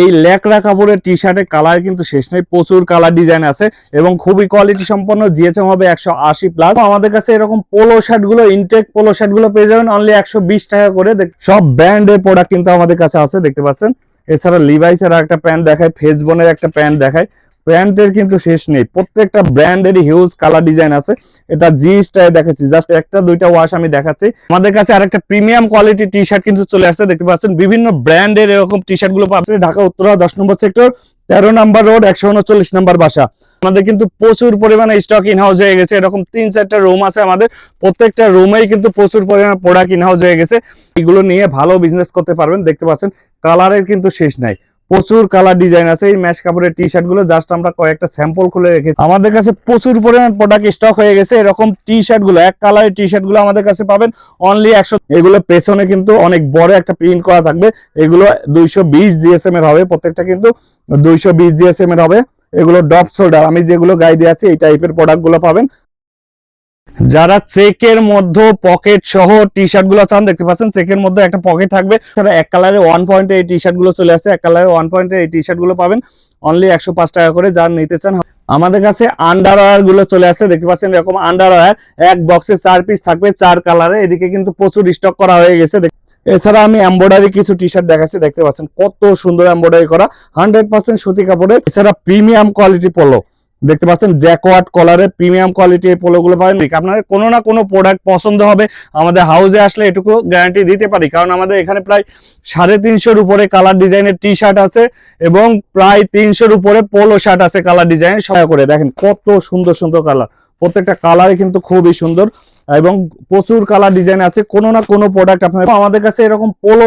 এই ল্যাকড়া কাপড়ের টি শার্টের কালার কিন্তু শেষ নেই, প্রচুর কালার ডিজাইন আছে এবং খুবই কোয়ালিটি সম্পন্ন জিএসএম হবে একশো আশি প্লাস আমাদের কাছে এরকম পোলো শার্টগুলো ইনটেক পোলো শার্টগুলো পেয়ে যাবেন অনলি একশো বিশ টাকা করে। সব ব্র্যান্ডের প্রোডাক্ট কিন্তু আমাদের কাছে আছে, দেখতে পাচ্ছেন। এছাড়া লিভাইসের একটা প্যান্ট দেখায় ফেসবনের একটা প্যান্ট দেখায়। প্যান্টের কিন্তু শেষ নেই। প্রত্যেকটা ব্র্যান্ডেরই হিউজ কালার ডিজাইন আছে। এটা জি স্টাইল দেখাচ্ছি। জাস্ট একটা, দুইটা ওয়াশ আমি দেখাচ্ছি। আমাদের কাছে আরেকটা প্রিমিয়াম কোয়ালিটি টি শার্ট কিন্তু চলে আসছে। দেখতে পাচ্ছেন, বিভিন্ন ব্র্যান্ডের এরকম টি শার্টগুলো পাচ্ছে ঢাকা, উত্তরা, দশ নম্বর সেক্টর তেরো নাম্বার রোড একশো উনচল্লিশ নাম্বার বাসা। আমাদের কিন্তু প্রচুর পরিমাণে স্টক ইন হাউস হয়ে গেছে। এরকম তিন, চারটা রুম আছে আমাদের। প্রত্যেকটা রুমেই কিন্তু প্রচুর পরিমাণে প্রোডাক্ট ইন হাউস হয়ে গেছে। এগুলো নিয়ে ভালো বিজনেস করতে পারবেন। দেখতে পাচ্ছেন কালারের কিন্তু শেষ নাই। প্রচুর কালার ডিজাইন আছে, এই ম্যাশ কাপড়ের টি শার্টগুলো জাস্ট আমরা কয়েকটা স্যাম্পল খুলে রেখেছি। আমাদের কাছে প্রচুর পরিমাণ প্রোডাক্ট স্টক হয়ে গেছে, এরকম টি শার্টগুলো, এক কালারের টি শার্টগুলো আমাদের কাছে পাবেন অনলি একশো। এগুলো পেছনে কিন্তু অনেক বড় একটা প্রিন্ট করা থাকবে, এগুলো দুইশো বিশ জিএসএম এর হবে, প্রত্যেকটা কিন্তু দুইশো বিশ জিএসএম এর হবে। এগুলো ডপ শোল্ডার আমি যেগুলো গায়ে দিয়ে আছি, এই টাইপের প্রোডাক্টগুলো পাবেন। যারা চেকের মধ্যে পকেট সহ টি শার্টগুলো চান, দেখতে পাচ্ছেন চেকের মধ্যে একটা পকেট থাকবে। তারা এক কালারে ওয়ান পয়েন্টে এই টি শার্টগুলো চলে আসে, এক কালারে ওয়ান পয়েন্টে এই টি শার্টগুলো পাবেন। অনলি একশো পাঁচ টাকা করে যার নিতে চান, আমাদের কাছে আন্ডারগুলো চলে আসছে দেখতে পাচ্ছেন এরকম আন্ডার এক বক্সে চার পিস থাকবে, চার কালারে এদিকে কিন্তু প্রচুর স্টক করা হয়ে গেছে। এছাড়া আমি এমব্রয়ডারি কিছু টি শার্ট দেখাচ্ছি, দেখতে পাচ্ছেন কত সুন্দর এমব্রয়ডারি করা হান্ড্রেড পার্সেন্ট সুতি কাপড়ের। এছাড়া প্রিমিয়াম কোয়ালিটি পোলো দেখতে পাচ্ছেন জ্যাকওয়ার্ড কলারের প্রিমিয়াম কোয়ালিটি এই পোলোগুলো পাবেন। আপনাদের কোনো না কোনো প্রোডাক্ট পছন্দ হবে, আমাদের হাউসে আসলে এটুকু গ্যারান্টি দিতে পারি। কারণ আমাদের এখানে প্রায় সাড়ে তিনশোর উপরে কালার ডিজাইনের টি শার্ট আছে এবং প্রায় তিনশোর উপরে পোলো শার্ট আছে কালার ডিজাইন সহায় করে, দেখেন কত সুন্দর সুন্দর কালার প্রত্যেকটা কালারই কিন্তু খুবই সুন্দর এবং প্রচুর কালার ডিজাইন আছে। কোনো না কোনো প্রোডাক্ট আপনার আমাদের কাছে এরকম পোলো